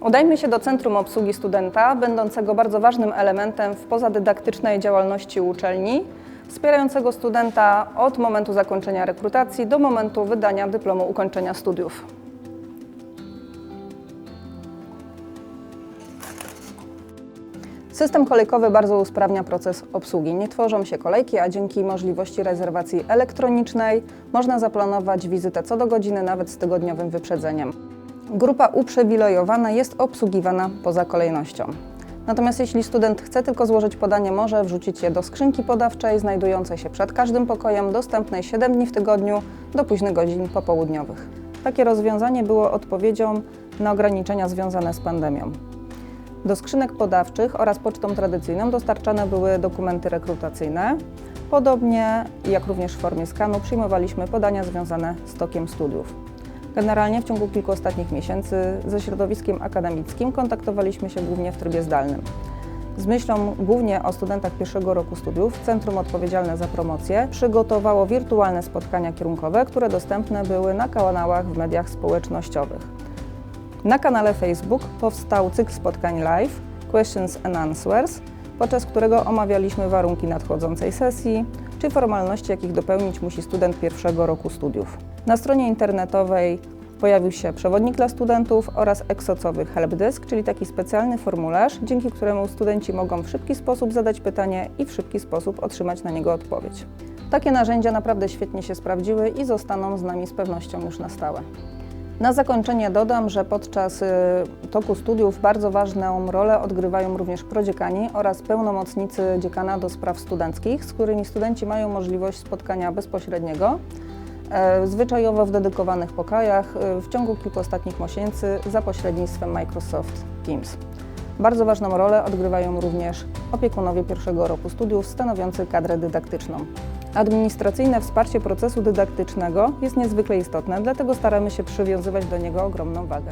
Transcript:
Udajmy się do Centrum Obsługi Studenta, będącego bardzo ważnym elementem w pozadydaktycznej działalności uczelni, wspierającego studenta od momentu zakończenia rekrutacji do momentu wydania dyplomu ukończenia studiów. System kolejkowy bardzo usprawnia proces obsługi. Nie tworzą się kolejki, a dzięki możliwości rezerwacji elektronicznej można zaplanować wizytę co do godziny, nawet z tygodniowym wyprzedzeniem. Grupa uprzywilejowana jest obsługiwana poza kolejnością. Natomiast jeśli student chce tylko złożyć podanie, może wrzucić je do skrzynki podawczej znajdującej się przed każdym pokojem, dostępnej 7 dni w tygodniu do późnych godzin popołudniowych. Takie rozwiązanie było odpowiedzią na ograniczenia związane z pandemią. Do skrzynek podawczych oraz pocztą tradycyjną dostarczane były dokumenty rekrutacyjne. Podobnie jak również w formie skanu przyjmowaliśmy podania związane z tokiem studiów. Generalnie w ciągu kilku ostatnich miesięcy ze środowiskiem akademickim kontaktowaliśmy się głównie w trybie zdalnym. Z myślą głównie o studentach pierwszego roku studiów, Centrum Odpowiedzialne za Promocję przygotowało wirtualne spotkania kierunkowe, które dostępne były na kanałach w mediach społecznościowych. Na kanale Facebook powstał cykl spotkań live Questions and Answers, podczas którego omawialiśmy warunki nadchodzącej sesji czy formalności, jakich dopełnić musi student pierwszego roku studiów. Na stronie internetowej pojawił się przewodnik dla studentów oraz eksocowy helpdesk, czyli taki specjalny formularz, dzięki któremu studenci mogą w szybki sposób zadać pytanie i w szybki sposób otrzymać na niego odpowiedź. Takie narzędzia naprawdę świetnie się sprawdziły i zostaną z nami z pewnością już na stałe. Na zakończenie dodam, że podczas y, toku studiów bardzo ważną rolę odgrywają również prodziekani oraz pełnomocnicy dziekana do spraw studenckich, z którymi studenci mają możliwość spotkania bezpośredniego, e, zwyczajowo w dedykowanych pokojach y, w ciągu kilku ostatnich miesięcy za pośrednictwem Microsoft Teams. Bardzo ważną rolę odgrywają również opiekunowie pierwszego roku studiów stanowiący kadrę dydaktyczną. Administracyjne wsparcie procesu dydaktycznego jest niezwykle istotne, dlatego staramy się przywiązywać do niego ogromną wagę.